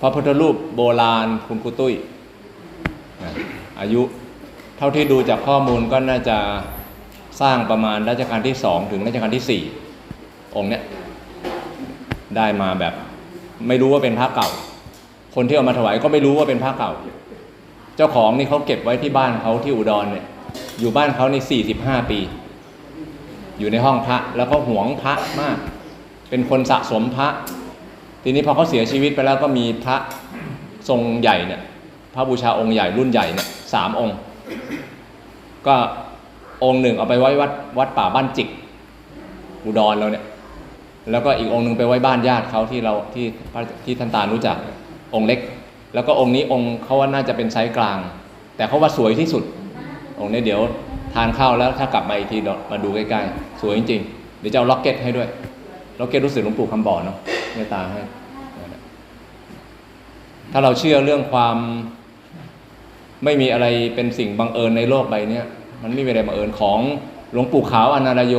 พระพุทธรูปโบราณคุณครูตุ้ยอายุเท่าที่ดูจากข้อมูลก็น่าจะสร้างประมาณรัชกาลที่สองถึงรัชกาลที่สี่องค์เนี้ยได้มาแบบ ไม่รู้ว่าเป็นพระเก่า คนที่เอามาถวายก็ไม่รู้ว่าเป็นพระเก่า เจ้าของนี่เขาเก็บไว้ที่บ้านเขาที่อุดรเนี่ย อยู่บ้านเขาในสี่สิบห้าปี อยู่ในห้องพระแล้วก็หวงพระมาก เป็นคนสะสมพระ ทีนี้พอเขาเสียชีวิตไปแล้วก็มีพระทรงใหญ่เนี่ยพระบูชาองค์ใหญ่รุ่นใหญ่เนี่ยสามองค์ ก็องค์หนึ่งเอาไปไว้วัดวัดป่าบ้านจิกอุดรเราเนี่ยแล้วก็อีกองค์หนึ่งไปไว้บ้านญาติเขาที่เราที่ที่ท่านตาลรู้จักองค์เล็ก แล้วก็องค์นี้องค์เขาว่าน่าจะเป็นไซส์กลาง แต่เขาว่าสวยที่สุด องค์นี้เดี๋ยวทานข้าวแล้วถ้ากลับมาอีกทีมาดูใกล้ๆสวยจริงๆเดี๋ยวจะเอาล็อกเก็ตให้ด้วยล็อกเก็ตรู้สึกหลวงปู่คำบ่อเนาะ เมตตาให้ ถ้าเราเชื่อเรื่องความไม่มีอะไรเป็นสิ่งบังเอิญในโลกใบนี้มันไม่มีอะไรบังเอิญของหลวงปู่ขาวอนาลโย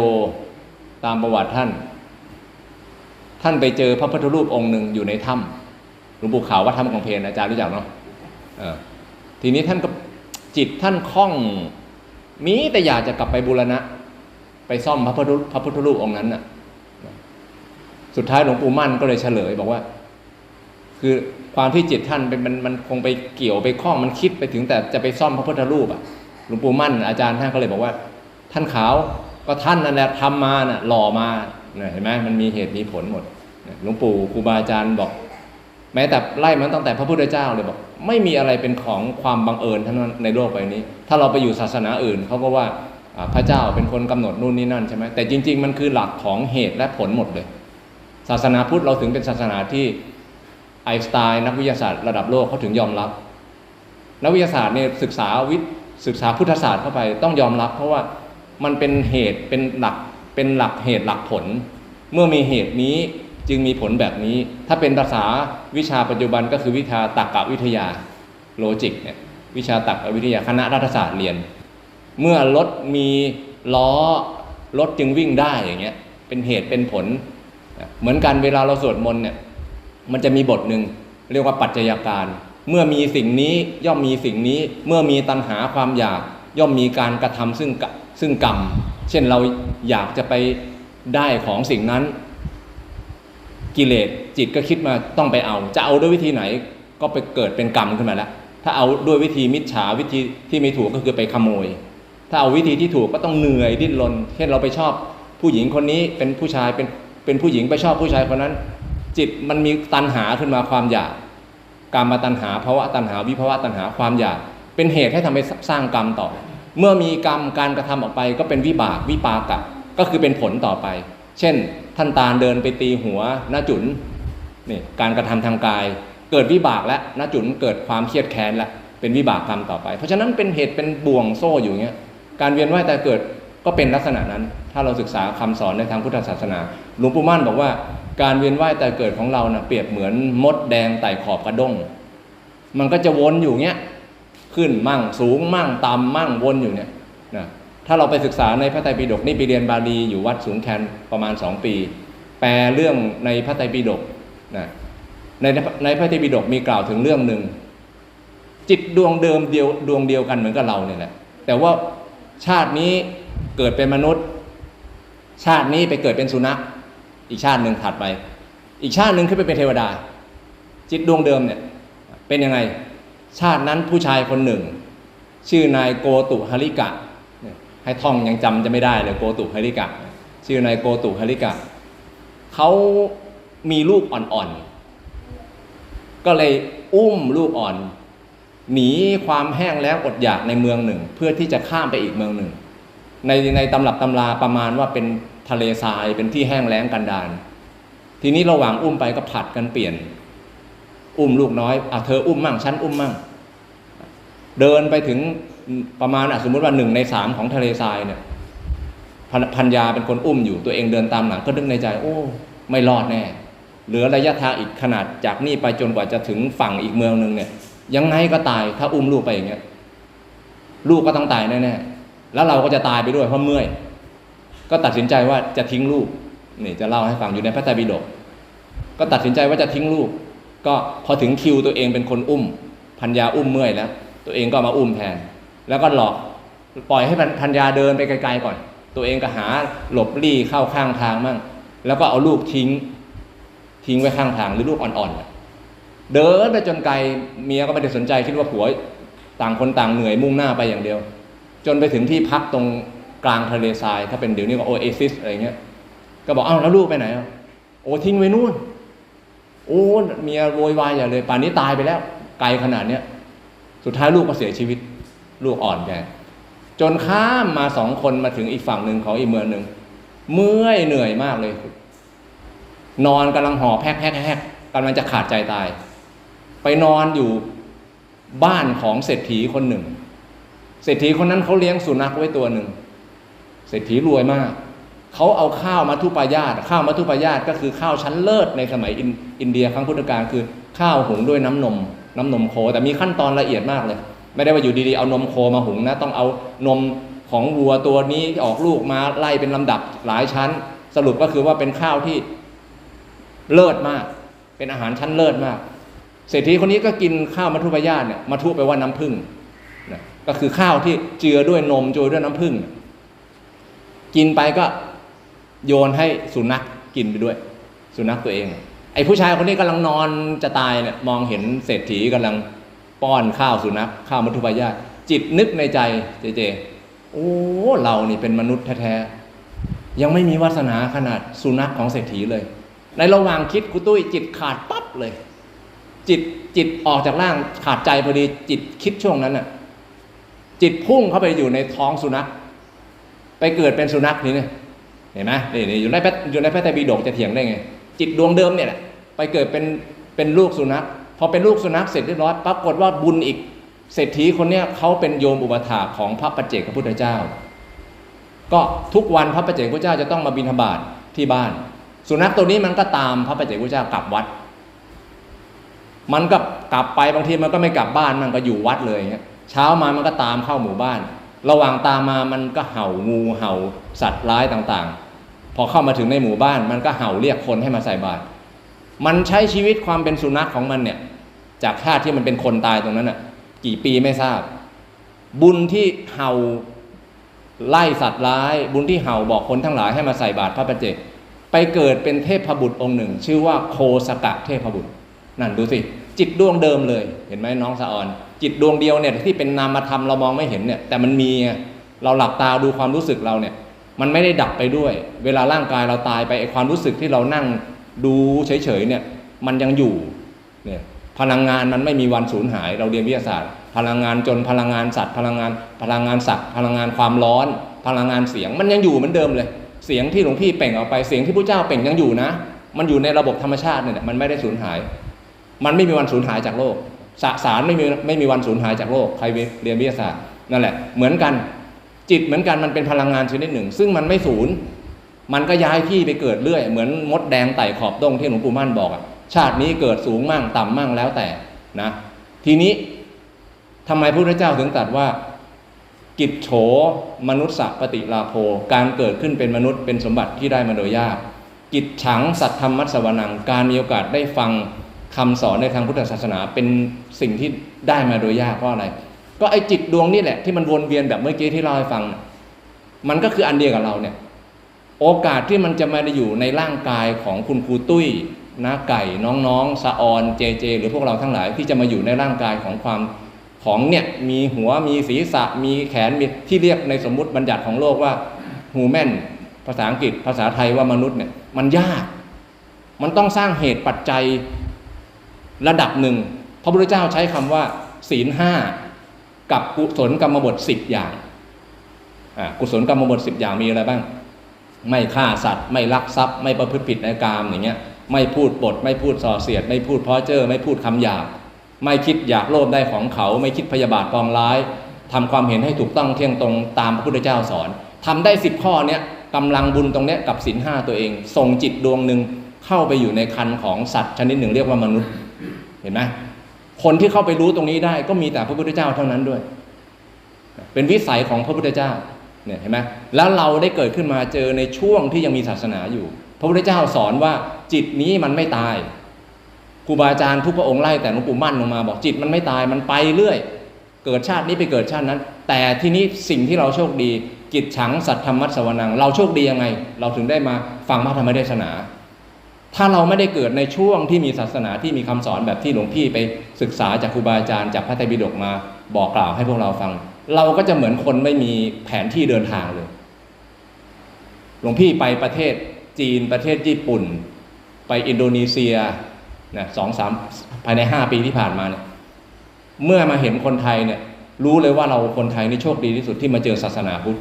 ตามประวัติท่าน ท่านไปเจอพระพุทธรูปองค์หนึ่งอยู่ในถ้ำหลวงปู่ขาววัดถ้ำกองเพลอาจารย์รู้จักเนาะทีนี้ท่านก็จิตท่านคล่องมีแต่อยากจะกลับไปบูรณะ ไปซ่อมพระพุทธพระพุทธรูปองค์นั้นน่ะ สุดท้ายหลวงปู่มั่นก็เลยเฉลยบอกว่า คือความที่จิตท่านเป็นมันมันคงไปเกี่ยวไปคล้องมันคิดไปถึงแต่จะไปซ่อมพระพุทธรูปอะหลวงปู่มั่นอาจารย์ท่านก็เลยบอกว่า ท่านขาวก็ท่านนั่นแหละทำมาน่ะหล่อมาเห็นไหมมันมีเหตุมีผลหมดหลวงปู่ครูบาอาจารย์บอก แม้แต่ไล่มันตั้งแต่พระพุทธเจ้าเลยบอก ไม่มีอะไรเป็นของความบังเอิญทั้งนั้นในโลกใบนี้ ถ้าเราไปอยู่ศาสนาอื่นเขาก็ว่าพระเจ้าเป็นคนกำหนดนู่นนี่นั่นใช่ไหมแต่จริง ๆ มันคือหลักของเหตุและผลหมดเลย ศาสนาพุทธเราถึงเป็นศาสนาที่ไอน์สไตน์นักวิทยาศาสตร์ระดับโลกเขาถึงยอมรับ นักวิทยาศาสตร์เนี่ยศึกษาวิทย์ศึกษาพุทธศาสตร์เข้าไปต้องยอมรับ เพราะว่ามันเป็นเหตุเป็นหลักเป็นหลักเหตุหลักผล เมื่อมีเหตุนี้จึงมีผลแบบนี้ ถ้าเป็นภาษาวิชาปัจจุบันก็คือวิชาตรรกวิทยาโลจิกเนี่ยวิชาตรรกวิทยาคณะรัฐศาสตร์เรียน เมื่อรถมีล้อรถจึงวิ่งได้อย่างเงี้ยเป็นเหตุเป็นผล เหมือนกันเวลาเราสวดมนต์เนี่ยมันจะมีบทหนึ่งเรียกว่าปัจจัยการ เมื่อมีสิ่งนี้ย่อมมีสิ่งนี้เมื่อมีตัณหาความอยากย่อมมีการกระทำซึ่งซึ่งกรรม เช่นเราอยากจะไปได้ของสิ่งนั้น กิเลสจิตก็คิดมาต้องไปเอา จะเอาด้วยวิธีไหนก็ไปเกิดเป็นกรรมขึ้นมาแล้ว ถ้าเอาด้วยวิธีมิจฉาวิธีที่ไม่ถูกก็คือไปขโมย ถ้าเอาวิธีที่ถูกก็ต้องเหนื่อยดิ้นรนเช่นเราไปชอบผู้หญิงคนนี้เป็นผู้ชายเป็น เป็นผู้หญิงไปชอบผู้ชายคนนั้น จิตมันมีตัณหาขึ้นมาความอยากการมาตัณหาภาวะตัณหาวิภาวะตัณหาความอยาก เป็นเหตุให้ทำให้สร้างกรรมต่อ เมื่อมีกรรมการกระทำออกไปก็เป็นวิบากวิปากะก็คือเป็นผลต่อไป เช่น ท่านตาเดินไปตีหัวหน้าจุนนี่การกระทำทางกาย เกิดวิบากแล้วหน้าจุนเกิดความเครียดแค้นแล้วเป็นวิบากกรรมต่อไป เพราะฉะนั้นเป็นเหตุเป็นบ่วงโซ่อยู่เงี้ยการเวียนว่ายแต่เกิด ก็เป็นลักษณะนั้น ถ้าเราศึกษาคำสอนในทางพุทธศาสนา หลวงปู่มั่นบอกว่าการเวียนว่ายแต่เกิดของเรานะ่ะเปรียบเหมือนมดแดงไต่ขอบกระด้ง มันก็จะวนอยู่เงี้ย ขึ้นมั่งสูงมั่งต่ำมั่งวนอยู่เนี่ยนะถ้าเราไปศึกษาในพระไตรปิฎกนี่ไปเรียนบาลีอยู่วัดสูงแคนประมาณสองปี แปลเรื่องในพระไตรปิฎกนะในในพระไตรปิฎกมีกล่าวถึงเรื่องหนึ่งจิตดวงเดิมเดียวดวงเดียวกันเหมือนกับเราเนี่ยแหละแต่ว่าชาตินี้ เกิดเป็นมนุษย์ ชาตินี้ไปเกิดเป็นสุนัข อีกชาติหนึ่งถัดไป อีกชาติหนึ่งขึ้นไปเป็นเทวดา จิตดวงเดิมเนี่ยเป็นยังไง ชาตินั้นผู้ชายคนหนึ่ง ชื่อนายโกตุฮาริกะ ให้ท่องยังจำจะไม่ได้เลยโกตุฮาริกะ ชื่อนายโกตุฮาริกะเขามีลูกอ่อนๆ ก็เลยอุ้มลูกอ่อน หนีความแห้งแล้งอดอยากในเมืองหนึ่ง เพื่อที่จะข้ามไปอีกเมืองหนึ่ง ในในตำรับตำราประมาณว่าเป็นทะเลทรายเป็นที่แห้งแล้งกันดารทีนี้ระหว่างอุ้มไปก็ผัดกันเปลี่ยน อุ้มลูกน้อยอะเธออุ้มมั่งฉันอุ้มมั่ง เดินไปถึงประมาณอะสมมติว่าหนึ่งในสามของทะเลทรายเนี่ยพัญญาเป็นคนอุ้มอยู่ตัวเองเดินตามหลังก็นึกในใจ โอ้ ไม่รอดแน่ เหลือระยะทางอีกขนาดจากนี่ไปจนกว่าจะถึงฝั่งอีกเมืองหนึ่งเนี่ย ยังไงก็ตายถ้าอุ้มลูกไปอย่างเงี้ยลูกก็ต้องตายแน่ๆ แล้วเราก็จะตายไปด้วยเพราะเมื่อย ก็ตัดสินใจว่าจะทิ้งลูกนี่จะเล่าให้ฟังอยู่ในพระไตรปิฎกก็ตัดสินใจว่าจะทิ้งลูก ก็พอถึงคิวตัวเองเป็นคนอุ้มพัญญาอุ้มเมื่อยแล้ว ตัวเองก็มาอุ้มแทนแล้วก็หลอกปล่อยให้พัญญาเดินไปไกลๆก่อน ตัวเองก็หาหลบลี่เข้าข้างทางมั่งแล้วก็เอาลูกทิ้ง ทิ้งไว้ข้างทางหรือลูกอ่อนๆเดินไปจนไกลเมียก็ไม่ได้สนใจคิดว่าผัวต่างคนต่างเหนื่อยมุ่งหน้าไปอย่างเดียว จนไปถึงที่พักตรงกลางทะเลทราย ถ้าเป็นเดี๋ยวนี้ก็โอเอซิสอะไรเงี้ย ก็บอกเอ้าแล้วลูกไปไหนอะโอ้ทิ้งไว้นู่น โอ้เมียโวยวายอย่าเลย ป่านนี้ตายไปแล้ว ไกลขนาดเนี้ยสุดท้ายลูกก็เสียชีวิต ลูกอ่อนแกจนข้ามมาสองคนมาถึงอีกฝั่งหนึ่งของอีกเมืองหนึ่งเมื่อยเหนื่อยมากเลย นอนกำลังห่อแพกแพกแพกกำลังจะขาดใจตาย ไปนอนอยู่บ้านของเศรษฐีคนหนึ่ง เศรษฐีคนนั้นเขาเลี้ยงสุนัขไว้ตัวหนึ่ง เศรษฐีรวยมาก เขาเอาข้าวมัทุปายาตข้าวมัทุปายาตก็คือข้าวชั้นเลิศในสมัยอินอนเดียครั้งพุทธกาลคือข้าวหุงด้วยน้ำนม น้ำนมโค แต่มีขั้นตอนละเอียดมากเลย ไม่ได้ว่าอยู่ดีๆเอานมโคมาหุงนะ ต้องเอานมของวัวตัวนี้ออกลูกมาไล่เป็นลำดับหลายชั้น สรุปก็คือว่าเป็นข้าวที่เลิศมาก เป็นอาหารชั้นเลิศมาก เศรษฐีคนนี้ก็กินข้าวมัทุปายาตเนี่ยมัทุไปว่าน้ำผึ้ง ก็คือข้าวที่เจือด้วยนมโจยด้วยน้ำผึ้งกินไปก็โยนให้สุนัขกินไปด้วย สุนัขตัวเอง ไอ้ผู้ชายคนนี้กำลังนอนจะตายเนี่ยมองเห็นเศรษฐีกำลังป้อนข้าวสุนัขข้าวมัทุปายาจิตนึกในใจเจเจ โอ้เรานี่เป็นมนุษย์แท้ๆยังไม่มีวาสนาขนาดสุนัขของเศรษฐีเลย ในระหว่างคิดคุตุ้ยจิตขาดปั๊บเลย จิตจิตออกจากร่างขาดใจพอดีจิตคิดช่วงนั้นน่ะ จิตพุ่งเข้าไปอยู่ในท้องสุนัข ไปเกิดเป็นสุนัขนี่เนี่ยเห็นไหมนี่นี่อยู่ในแพทอยู่ในแพทย์ไตรปิฎกจะเถียงได้ไง จิตดวงเดิมเนี่ยแหละไปเกิดเป็นเป็นลูกสุนัขพอเป็นลูกสุนัขเสร็จเรียบร้อยปรากฏว่าบุญอีกเศรษฐีคนเนี้ยเขาเป็นโยมอุปถาของพระปัจเจกพระพุทธเจ้า ก็ทุกวันพระปัจเจกพระเจ้าจะต้องมาบิณฑบาตทที่บ้าน สุนัขตัวนี้มันก็ตามพระปัจเจกพระเจ้ากลับวัด มันก็กลับไปบางทีมันก็ไม่กลับบ้านมันก็อยู่วัดเลยเงี้ย เช้ามามันก็ตามเข้าหมู่บ้าน ระหว่างตามมามันก็เห่างูเห่าสัตว์ร้ายต่างๆ พอเข้ามาถึงในหมู่บ้าน มันก็เห่าเรียกคนให้มาใส่บาตรมันใช้ชีวิตความเป็นสุนัขของมันเนี่ย จากชาติที่มันเป็นคนตายตรงนั้นน่ะ กี่ปีไม่ทราบ บุญที่เห่าไล่สัตว์ร้าย บุญที่เห่าบอกคนทั้งหลายให้มาใส่บาตรพระประเจกไปเกิดเป็นเทพบุตรองค์หนึ่ง ชื่อว่าโคสกะเทพบุตร นั่นดูสิ จิตดวงเดิมเลย เห็นไหมน้องสะออน จิตดวงเดียวเนี่ยที่เป็นนามธรรมเรามองไม่เห็นเนี่ยแต่มันมีเราหลับตาดูความรู้สึกเราเนี่ยมันไม่ได้ดับไปด้วย เวลาร่างกายเราตายไปไอความรู้สึกที่เรานั่งดูเฉยๆเนี่ยมันยังอยู่เนี่ยพลังงานมันไม่มีวันสูญหาย เราเรียนวิทยาศาสตร์ พลังงานจนพลังงานสัตว์ พลังงานพลังงานสัตว์ พลังงานความร้อน พลังงานเสียงมันยังอยู่เหมือนเดิมเลย เสียงที่หลวงพี่เป่งออกไปเสียงที่พระเจ้าเป่งยังอยู่นะ มันอยู่ในระบบธรรมชาติเนี่ยมันไม่ได้สูญหาย มันไม่มีวันสูญหายจากโลก สสารไม่มีไม่มีวันสูญหายจากโลกใครเรียนวิทยาศาสตร์นั่นแหละเหมือนกันจิตเหมือนกันมันเป็นพลังงานชนิดหนึ่ง ซึ่งมันไม่สูญมันก็ย้ายที่ไปเกิดเรื่อย เหมือนมดแดงไต่ขอบด้งที่หลวงปู่มั่นบอกอะชาตินี้เกิดสูงมั่งต่ำมั่งแล้วแต่นะทีนี้ทำไมพระพุทธเจ้าถึงตรัสว่า กิจโฉมนุษย์สัปฏิลาโภการเกิดขึ้นเป็นมนุษย์เป็นสมบัติที่ได้มาโดยยาก กิจฉังสัตธรรมมัสวนังการมีโอกาสได้ฟัง คำสอนในทางพุทธศาสนาเป็นสิ่งที่ได้มาโดยยากเพราะอะไร ก็ไอจิตดวงนี่แหละที่มันวนเวียนแบบเมื่อกี้ที่เราให้ฟัง มันก็คืออันเดียวกับเราเนี่ย โอกาสที่มันจะมาได้อยู่ในร่างกายของคุณครูตุ้ยน้าไก่น้องๆสะออนเจเจ หรือพวกเราทั้งหลายที่จะมาอยู่ในร่างกายของความของเนี่ยมีหัวมีศีรษะมีแขนมีที่เรียกในสมมุติบัญญัติของโลกว่าฮูแมนภาษาอังกฤษภาษาไทยว่ามนุษย์เนี่ยมันยาก มันต้องสร้างเหตุปัจจัย ระดับหนึ่งพระพุทธเจ้าใช้คำว่า ศีลห้ากับกุศลกรรมบทสิบอย่างอ่ากุศลกรรมบทสิบอย่างมีอะไรบ้าง ไม่ฆ่าสัตว์ ไม่ลักทรัพย์ ไม่ประพฤติผิดในกามอย่างเงี้ยไม่พูดปด ไม่พูดส่อเสียด ไม่พูดพ้อเจ้อไม่พูดคำหยาบไม่คิดอยากโลภได้ของเขา ไม่คิดพยาบาทปองร้ายทำความเห็นให้ถูกต้องเที่ยงตรงตามพระพุทธเจ้าสอนทำได้สิบข้อเนี้ยกำลังบุญตรงเนี้ยกับศีลห้าตัวเองส่งจิตดวงหนึ่งเข้าไปอยู่ในคันของสัตว์ชนิดหนึ่งเรียกว่ามนุษย์ ห็นไหมคนที่เข้าไปรู้ตรงนี้ได้ ก็มีแต่พระพุทธเจ้าเท่านั้นด้วย เป็นวิสัยของพระพุทธเจ้าเนี่ยเห็นไหมแล้วเราได้เกิดขึ้นมาเจอในช่วงที่ยังมีศาสนาอยู่ พระพุทธเจ้าสอนว่าจิตนี้มันไม่ตายครูบาอาจารย์ทุกพระองค์ไล่แต่หลวงปู่มั่นลงมา บอกจิตมันไม่ตายมันไปเรื่อย เกิดชาตินี้ไปเกิดชาตินั้น แต่ทีนี้สิ่งที่เราโชคดี กิจฉังสัตธรรมัสวนัง เราโชคดียังไง เราถึงได้มาฟังพระธรรมเทศนา ถ้าเราไม่ได้เกิดในช่วงที่มีศาสนาที่มีคำสอนแบบที่หลวงพี่ไปศึกษาจากครูบาอาจารย์จากพระไตรปิฎกมาบอกกล่าวให้พวกเราฟัง เราก็จะเหมือนคนไม่มีแผนที่เดินทางเลย หลวงพี่ไปประเทศจีนประเทศญี่ปุ่น ไปอินโดนีเซียนะสองสามภายในห้าปีที่ผ่านมาเนี่ยเมื่อมาเห็นคนไทยเนี่ยรู้เลยว่าเราคนไทยนี่โชคดีที่สุดที่มาเจอศาสนาพุทธ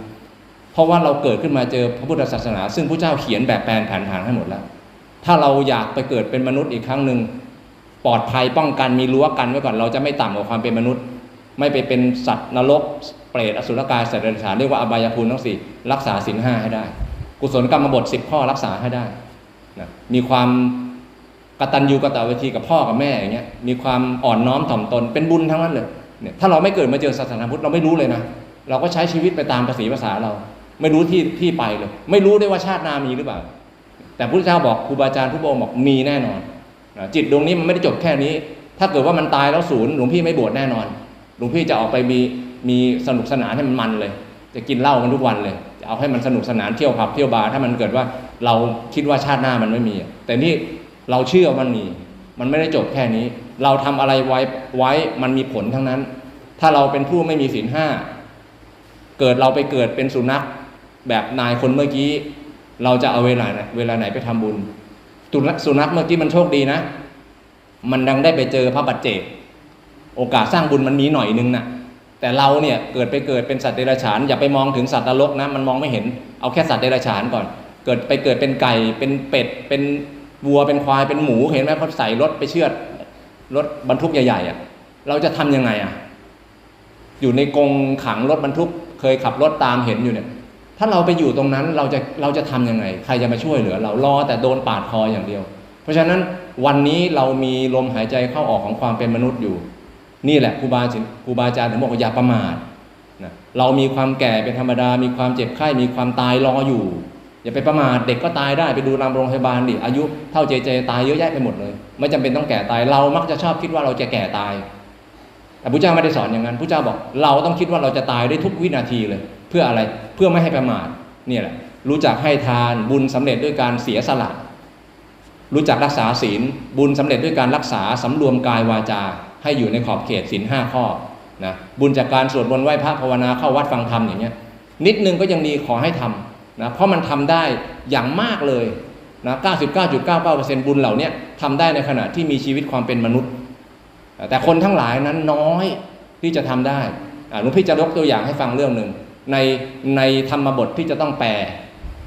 เพราะว่าเราเกิดขึ้นมาเจอพระพุทธศาสนา ซึ่งพระเจ้าเขียนแบบแปลนแผนผังให้หมดแล้ว ถ้าเราอยากไปเกิดเป็นมนุษย์อีกครั้งหนึ่งปลอดภัยป้องกันมีรั้วกันไว้ก่อนเราจะไม่ต่ำกว่าความเป็นมนุษย์ ไม่ไปเป็นสัตว์นรกเปรตอสุรกายสัตว์เดรัจฉานเรียกว่าอบายภูมิทั้งสี่รักษาศีลห้าให้ได้ กุศลกรรมบทสิบข้อรักษาให้ได้นะมีความกตัญญูกตเวทีกับพ่อกับแม่อย่างเงี้ยมีความอ่อนน้อมถ่อมตนเป็นบุญทั้งนั้นเลยเนี่ยถ้าเราไม่เกิดมาเจอศาสนาพุทธเราไม่รู้เลยนะเราก็ใช้ชีวิตไปตามภาษีภาษาเรา ไม่รู้ที่ที่ไปเลย ไม่รู้ได้วยว่าชาตินามีหรือเปล่า แต่พระเจ้าบอกครูบาอาจารย์ทุกองค์บอกมีแน่นอน จิตดวงนี้มันไม่ได้จบแค่นี้ ถ้าเกิดว่ามันตายแล้วศูนย์หลวงพี่ไม่บวชแน่นอน หลวงพี่จะออกไปมีมีสนุกสนานให้มันมันเลย จะกินเหล้ากันทุกวันเลย จะเอาให้มันสนุกสนานเที่ยวผับเที่ยวบาร์ถ้ามันเกิดว่าเราคิดว่าชาติหน้ามันไม่มี แต่นี่เราเชื่อมันมี มันไม่ได้จบแค่นี้ เราทำอะไรไว้ไว้มันมีผลทั้งนั้น ถ้าเราเป็นผู้ไม่มีศีลห้าเกิดเราไปเกิดเป็นสุนัขแบบนายคนเมื่อกี้ เราจะเอาเวลาไหนเวลาไหนไปทำบุญสุนัขสุนัขเมื่อกี้มันโชคดีนะ มันดังได้ไปเจอพระบัจเจกโอกาสสร้างบุญมันมีหน่อยนึงนะแต่เราเนี่ยเกิดไปเกิดเป็นสัตว์เดรัจฉานอย่าไปมองถึงสัตว์นรกนะมันมองไม่เห็นเอาแค่สัตว์เดรัจฉานก่อน เกิดไปเกิดเป็นไก่เป็นเป็ดเป็นวัวเป็นควายเป็นหมูเห็นไหมเขาใส่รถไปเชือดรถบรรทุกใหญ่ๆอะ เราจะทำยังไงอะ อยู่ในกรงขังรถบรรทุก เคยขับรถตามเห็นอยู่เนี่ย ถ้าเราไปอยู่ตรงนั้นเราจะเราจะทำยังไง ใครจะมาช่วยเหลือ เรารอแต่โดนปาดคออย่างเดียว เพราะฉะนั้นวันนี้เรามีลมหายใจเข้าออกของความเป็นมนุษย์อยู่ นี่แหละครูบาครูบาอาจารย์ถึงบอกว่าอย่าประมาทนะเรามีความแก่เป็นธรรมดา มีความเจ็บไข้ มีความตายรออยู่ อย่าไปประมาทเด็กก็ตายได้ไปดูรามโรงพยาบาลดิอายุเท่าเจเจตายเยอะแยะไปหมดเลย ไม่จำเป็นต้องแก่ตาย เรามักจะชอบคิดว่าเราจะแก่ตาย แต่พระเจ้าไม่ได้สอนอย่างนั้นพระเจ้าบอก เราต้องคิดว่าเราจะตายได้ทุกวินาทีเลย เพื่ออะไรเพื่อไม่ให้ประมาทเนี่ยแหละรู้จักให้ทานบุญสำเร็จด้วยการเสียสละ รู้จักรักษาศีลบุญสำเร็จด้วยการรักษาสำรวมกายวาจา ให้อยู่ในขอบเขตศีลห้าข้อนะบุญจากการสวดมนต์ไหว้พระภาวนาเข้าวัดฟังธรรมอย่างเงี้ยนิดนึงก็ยังดีขอให้ทำนะเพราะมันทำได้อย่างมากเลยนะ99.99%บุญเหล่านี้ทำได้ในขณะที่มีชีวิตความเป็นมนุษย์ แต่คนทั้งหลายนั้นน้อยที่จะทำได้หลวงพี่จะยกตัวอย่างให้ฟังเรื่องหนึ่ง ในในธรรมบทที่จะต้องแปล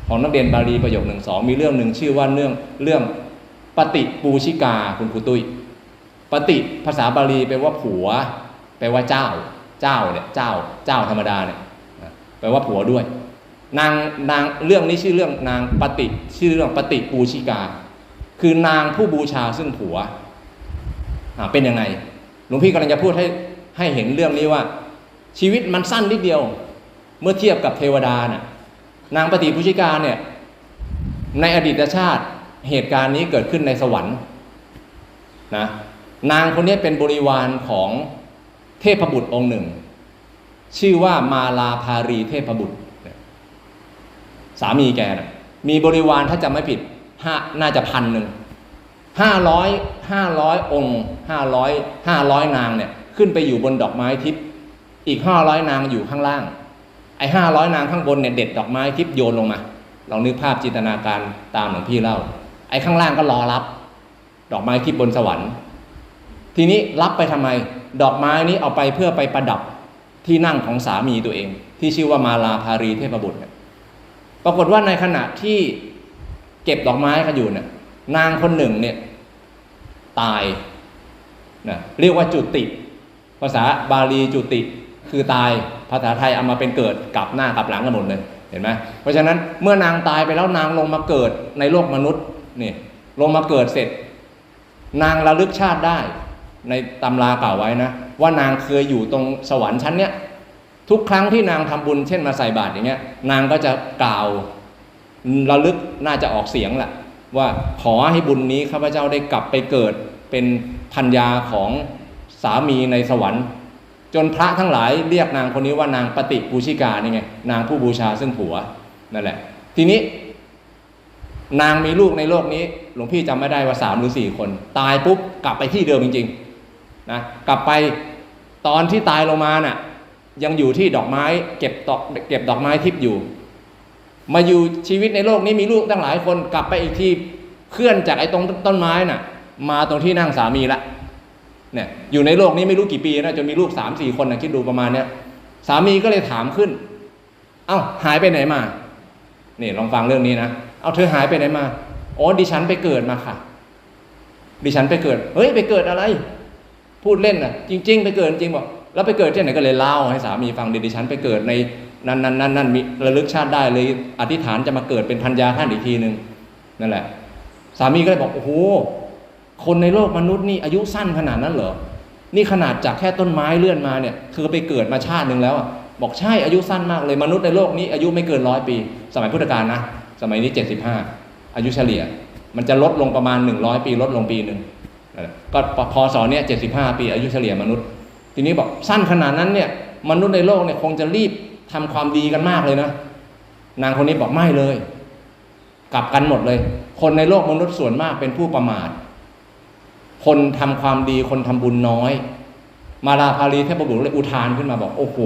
ของนักเรียนบาลีประโยคหนึ่งสองมีเรื่องหนึ่งชื่อว่าเรื่องเรื่องปฏิปูชิกาคุณครูตุ้ยปฏิภาษาบาลีแปลว่าผัวแปลว่าเจ้า เจ้าเนี่ยเจ้าเจ้าธรรมดาเนี่ยแปลว่าผัวด้วย นางนางเรื่องนี้ชื่อเรื่องนางปฏิชื่อเรื่องปฏิปูชิกา คือนางผู้บูชาซึ่งผัวเป็นยังไงหลวงพี่กำลังจะพูดให้ให้เห็นเรื่องนี้ว่า ชีวิตมันสั้นนิดเดียว เมื่อเทียบกับเทวดาน่ะนางปฏิพุชิกาเนี่ยในอดีตชาติเหตุการณ์นี้เกิดขึ้นในสวรรค์นะนางคนนี้เป็นบริวารของเทพบุตรองค์หนึ่ง ชื่อว่ามาลาภารีเทพบุตร สามีแกนะมีบริวารถ้าจำไม่ผิดห้าน่าจะพันหนึ่งห้าร้อยห้าร้อยองค์ห้าร้อยห้าร้อยนางเนี่ยขึ้นไปอยู่บนดอกไม้ทิพย์อีกห้าร้อยนางอยู่ข้างล่าง ไอ้ห้าร้อยนางข้างบนเนี่ยเด็ดดอกไม้ทิพย์โยนลงมาลองนึกภาพจินตนาการตามหลวงพี่เล่า ไอ้ข้างล่างก็รอรับ ดอกไม้ทิพย์บนสวรรค์ ทีนี้รับไปทำไม ดอกไม้นี้เอาไปเพื่อไปประดับที่นั่งของสามีตัวเอง ที่ชื่อว่ามาลาภารีเทพบุตรเนี่ยปรากฏว่าในขณะที่เก็บดอกไม้กันอยู่เนี่ยนางคนหนึ่งเนี่ยตายนะเรียกว่าจุติ ภาษาบาลีจุติ คือตายภาษาไทยเอามาเป็นเกิดกลับหน้ากลับหลังกันหมดเลยเห็นไหมเพราะฉะนั้นเมื่อนางตายไปแล้วนางลงมาเกิดในโลกมนุษย์นี่ลงมาเกิดเสร็จ นางระลึกชาติได้ ในตำรากล่าวไว้นะ ว่านางเคยอยู่ตรงสวรรค์ชั้นเนี้ยทุกครั้งที่นางทำบุญเช่นมาใส่บาตรอย่างเงี้ยนางก็จะกล่าวระลึกน่าจะออกเสียงแหละว่าขอให้บุญนี้ข้าพเจ้าได้กลับไปเกิดเป็นพัญญาของสามีในสวรรค์ จนพระทั้งหลายเรียกนางคนนี้ว่านางปฏิปูชิกานี่ไงนางผู้บูชาซึ่งผัวนั่นแหละ ทีนี้ นางมีลูกในโลกนี้ หลวงพี่จำไม่ได้ว่าสามหรือสี่คน ตายปุ๊บกลับไปที่เดิมจริงๆนะกลับไปตอนที่ตายลงมาน่ะ ยังอยู่ที่ดอกไม้เก็บดอกเก็บดอกไม้ทิพย์อยู่ มาอยู่ชีวิตในโลกนี้มีลูกตั้งหลายคนกลับไปอีกที่เคลื่อนจากไอ้ตรงต้นไม้น่ะ มาตรงที่นั่งสามีละ เนี่ยอยู่ในโลกนี้ไม่รู้กี่ปีนะจนมีลูกสามสี่คนนะคิดดูประมาณเนี้ยสามีก็เลยถามขึ้น เอ้าหายไปไหนมาเนี่ยลองฟังเรื่องนี้นะเอาเธอหายไปไหนมาอ๋อดิฉันไปเกิดมาค่ะ ดิฉันไปเกิด เฮ้ยไปเกิดอะไร พูดเล่นน่ะจริง ๆ ไปเกิดจริงบอกแล้วไปเกิดที่ไหนก็เลยเล่าให้สามีฟังดิดิฉันไปเกิดในนั้นนั้นนั้นนั้นมีระลึกชาติได้เลยอธิษฐานจะมาเกิดเป็นพันยาท่านอีกทีหนึ่งนั่นแหละ สามีก็เลยบอกโอ้โห คนในโลกมนุษย์นี่อายุสั้นขนาดนั้นเหรอ นี่ขนาดจากแค่ต้นไม้เลื่อนมาเนี่ย คือไปเกิดมาชาติหนึ่งแล้วอะบอกใช่อายุสั้นมากเลยมนุษย์ในโลกนี้อายุไม่เกินร้อยปี สมัยพุทธกาลนะสมัยนี้เจ็ดสิบห้าอายุเฉลี่ย มันจะลดลงประมาณหนึ่งร้อยปี ลดลงปีหนึ่งนั่นแหละก็พศเนี่ยเจ็ดสิบห้าปี อายุเฉลี่ยมนุษย์ ทีนี้บอกสั้นขนาดนั้นเนี่ยมนุษย์ในโลกเนี่ยคงจะรีบทำความดีกันมากเลยนะ นางคนนี้บอกไม่เลย กลับกันหมดเลย คนในโลกมนุษย์ส่วนมากเป็นผู้ประมาท คนทำความดีคนทำบุญน้อย มาลาภารีเทพบุตรเลยอุทานขึ้นมาบอกโอ้โห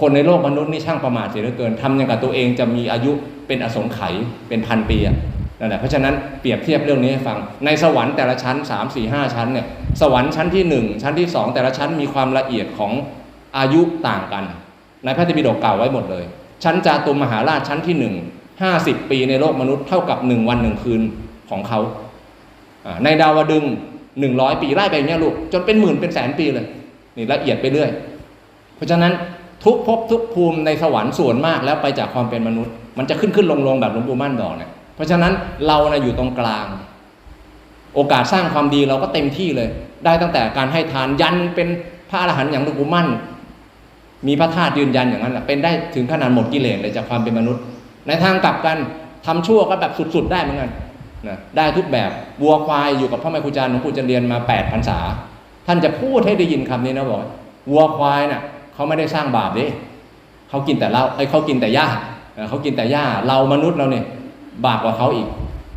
คนในโลกมนุษย์นี่ช่างประมาทเสียเหลือเกินทำอย่างกับตัวเองจะมีอายุเป็นอสงไขยเป็นพันปีอะนั่นแหละเพราะฉะนั้นเปรียบเทียบเรื่องนี้ให้ฟังในสวรรค์แต่ละชั้น 3 4 5 ชั้นเนี่ยสวรรค์ชั้นที่ 1 ชั้นที่ 2 แต่ละชั้นมีความละเอียดของอายุต่างกัน ในพระธรรมปิฎกกล่าวไว้หมดเลย ชั้นจาตุมหาราชชั้นที่ 1 50 ปีในโลกมนุษย์เท่ากับ 1 วัน 1 คืนของเขา ในดาวดึง ส์100ปีไล่ไปอย่างเงี้ยลูกจนเป็นหมื่นเป็นแสนปีเลยนี่ละเอียดไปเรื่อย เพราะฉะนั้นทุกภพทุกภูมิในสวรรค์ส่วนมากแล้วไปจากความเป็นมนุษย์ มันจะขึ้นขึ้นลงลงแบบหลวงปู่มั่นบอกเนี่ยเพราะฉะนั้นเรานะอยู่ตรงกลาง โอกาสสร้างความดีเราก็เต็มที่เลย ได้ตั้งแต่การให้ทานยันเป็นพระอรหันต์อย่างหลวงปู่มั่น มีพระธาตุยืนยันอย่างนั้นแหละเป็นได้ถึงขนาดหมดกิเลสเลยจากความเป็นมนุษย์ ในทางกลับกันทำชั่วก็แบบสุด ๆ ได้เหมือนกัน นะได้ทุกแบบวัวควายอยู่กับพระแม่ครูอาจารย์หลวงปู่จันเรียนมา8พรรษา ท่านจะพูดให้ได้ยินคำนี้นะบอกวัวควายน่ะเขาไม่ได้สร้างบาปดิเขากินแต่เหล้าไอ้เขากินแต่หญ้าเขากินแต่หญ้าเรามนุษย์เราเนี่ยบาปกว่าเขาอีก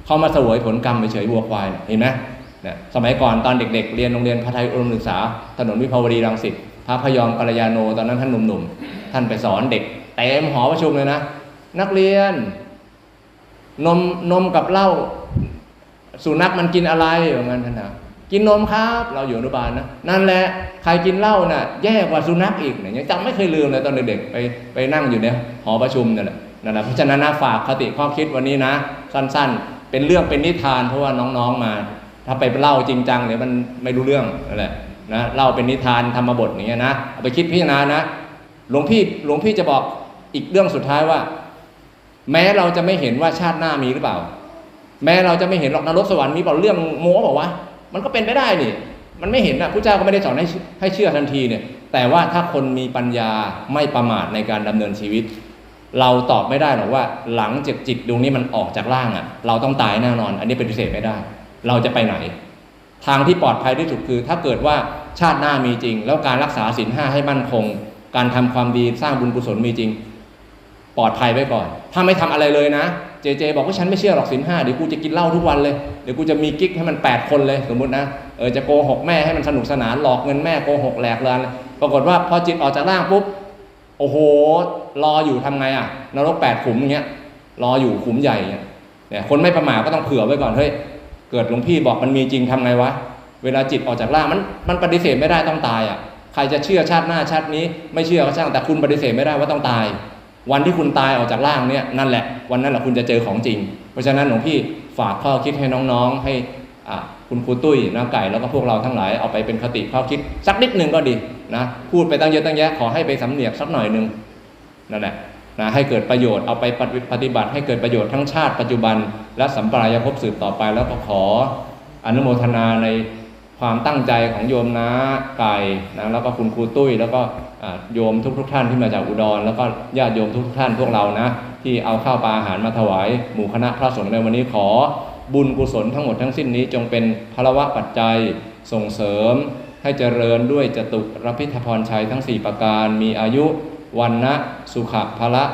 เขามาเสวยผลกรรมเฉยวัวควายเห็นไหมเนี่ยสมัยก่อนตอนเด็ก ๆ เรียนโรงเรียนพระไทยอุดมศึกษา ถนนวิภาวดีรังสิตพระพยอมกัลยาโนตอนนั้นท่านหนุ่มๆท่านไปสอนเด็กเต็มหอประชุมเลยนะ นักเรียน นมนมกับเหล้าสุนัขมันกินอะไรอย่างนั้นท่านนะกินนมครับ เราอยู่อนุบาลนะนั่นแหละใครกินเหล้าน่ะ แย่กว่าสุนัขอีกเนี่ยจำไม่เคยลืมเลยตอนเด็กๆไปไปนั่งอยู่เนี่ยหอประชุมนั่นแหละนั่นแหละเพราะฉะนั้นนะฝากคติข้อคิดวันนี้นะ สั้นๆ เป็นเรื่องเป็นนิทานเพราะว่าน้องๆมา ถ้าไปเล่าจริงจังเดี๋ยวมันไม่รู้เรื่องนั่นแหละนะเล่าเป็นนิทานธรรมบทอย่างเงี้ยนะเอาไปคิดพิจารณานะหลวงพี่หลวงพี่จะบอกอีกเรื่องสุดท้ายว่า แม้เราจะไม่เห็นว่าชาติหน้ามีหรือเปล่า แม้เราจะไม่เห็นหรอกนรกสวรรค์มีเปล่าเรื่องโม้บอกว่า มันก็เป็นไปได้นี่ มันไม่เห็นนะพระเจ้าก็ไม่ได้สอนให้ให้เชื่อทันทีเนี่ย แต่ว่าถ้าคนมีปัญญาไม่ประมาทในการดำเนินชีวิต เราตอบไม่ได้หรอกว่าหลังจากจิตดวงนี้มันออกจากร่างอะ่ะ เราต้องตายแน่นอน อันนี้เป็นปฏิเสธไม่ได้ เราจะไปไหน ทางที่ปลอดภัยที่สุดคือ ถ้าเกิดว่าชาติหน้ามีจริง แล้วการรักษาศีลห้าให้มั่นคง การทำความดีสร้างบุญกุศลมีจริง ปลอดภัยไว้ก่อน ถ้าไม่ทำอะไรเลยนะ เจเจบอกว่าฉันไม่เชื่อหรอกศีลห้าเดี๋ยวกูจะกินเหล้าทุกวันเลย เดี๋ยวกูจะมีกิ๊กให้มันแปดคนเลยสมมตินะ เออจะโกหกแม่ให้มันสนุกสนานหลอกเงินแม่โกหกแหลกลานปรากฏว่าพอจิตออกจากร่างปุ๊บ โอ้โห รออยู่ทำไงอะ นรกแปดขุมอย่างเงี้ย รออยู่ขุมใหญ่เนี่ยเนี่ย คนไม่ประมาทก็ต้องเผื่อไว้ก่อน เฮ้ย เกิดหลวงพี่บอกมันมีจริงทำไงวะ เวลาจิตออกจากร่างมัน มันปฏิเสธไม่ได้ต้องตายอะ ใครจะเชื่อชาติหน้าชาตินี้ ไม่เชื่อก็ช่าง แต่คุณปฏิเสธไม่ได้ว่าต้องตาย วันที่คุณตายออกจากร่างเนี่ยนั่นแหละ วันนั้นแหละคุณจะเจอของจริง เพราะฉะนั้นหลวงพี่ฝากข้อคิดให้น้องๆ ให้คุณครูตุ้ยน้าไก่แล้วก็พวกเราทั้งหลายเอาไปเป็นคติข้อคิดสักนิดหนึ่งก็ดีนะพูดไปตั้งเยอะตั้งแยะขอให้ไปสำเนียกสักหน่อยหนึ่งนั่นแหละนะให้เกิดประโยชน์เอาไปปฏิบัติ ให้เกิดประโยชน์ทั้งชาติปัจจุบัน และสัมปรายภพสืบต่อไปแล้วก็ขออนุโมทนาใน ความตั้งใจของโยมน้าไก่นะแล้วก็คุณครูตุ้ย แล้วก็โยมทุกๆทท่านที่มาจากอุดร แล้วก็ญาติโยมทุกๆท่านพวกเรานะที่เอาข้าวปลาอาหารมาถวายหมู่คณะพระสงฆ์ในวันนี้ขอ บุญกุศลทั้งหมดทั้งสิ้นนี้จงเป็นพลวะปัจจัยส่งเสริม ให้เจริญด้วยจตุรพิธพรชัยทั้ง 4 ประการ มีอายุวันนะสุขะพละ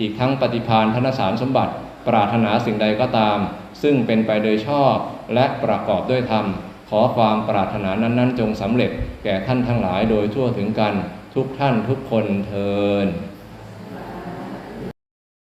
อีกทั้งปฏิพานธนสารสมบัติ ปรารถนาสิ่งใดก็ตาม ซึ่งเป็นไปโดยชอบและประกอบด้วยธรรม ขอความปรารถนานั้น ๆ จงสำเร็จแก่ท่านทั้งหลายโดยทั่วถึงกันทุกท่านทุกคนเทิน